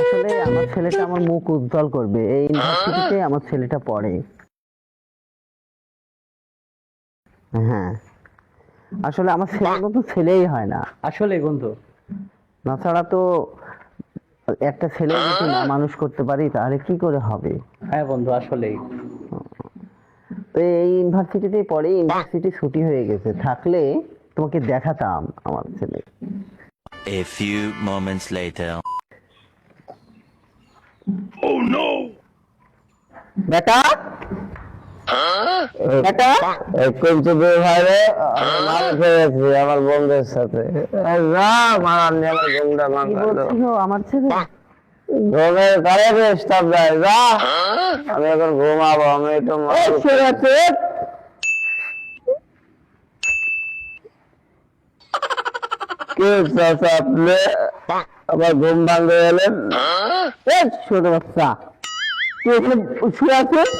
আসলে আমার ছেলেটা আমার মুখ উজ্জ্বল করবে। এই ইউনিভার্সিটিতে আমার ছেলেটা পড়ে। হ্যাঁ। আসলে আমার ছেলের মতো ছেলেই হয় না। আসলে বন্ধু। তাছাড়া তো একটা ছেলে যদি না মানুষ করতে পারি তাহলে কি করে হবে? হ্যাঁ বন্ধু আসলেই। তো এই ইউনিভার্সিটিতে পড়ে ইউনিভার্সিটি ছুটি হয়ে গেছে। থাকলে তোমাকে দেখাতাম আমার ছেলে। A few moments later. বেটা? বেটা? কিন্তু ভাইরে মাল খেয়েছি আমার বন্ধুর সাথে। এই যা মারান নিয়ে আমার ঘুমটা কি ভাঙা বলছিল আমার ছেলে? ঘুমের কারে ডিস্টার্ব দেয় যা। আমি এখন ঘুমাবো আমি একটু কি চাচা আপনি? আমার ঘুম ভাঙতে গেলেন এই ছোট বাচ্চা তুই এখানে শুয়ে আছিস?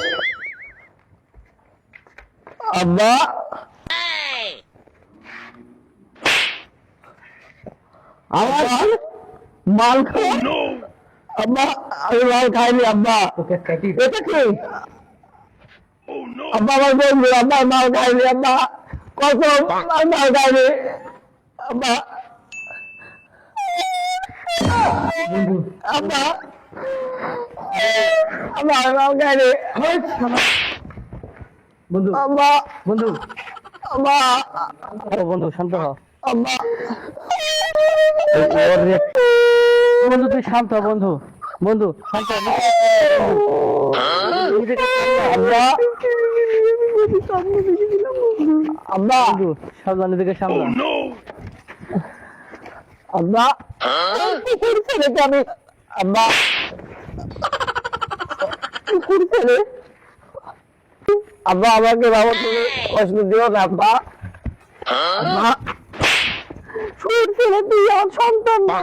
আব্বা। আমার মাল খাওয়া আব্বা আমি মাল খাইনি আব্বা। এটা কি? আব্বা আমার বন্ধু আব্বা মাল খাইনি আব্বা। কত মাল খাইনি। আব্বা আব্বা বন্ধু আব্বা বন্ধু। আব্বা ও বন্ধু শান্ত হ। আব্বা বন্ধু তুই শান্ত বন্ধু। বন্ধু শান্ত আব্বা আব্বা বন্ধু সাবধান নিজেকে সামলা আব্বা কুকুর ছেলেকে আমি কুকুর ছেলে। আব্বা আমাকে বাবা তুমি কষ্ট দিও না আব্বা। আব্বা। কুকুর ছেলে তুই আমার সন্তান না।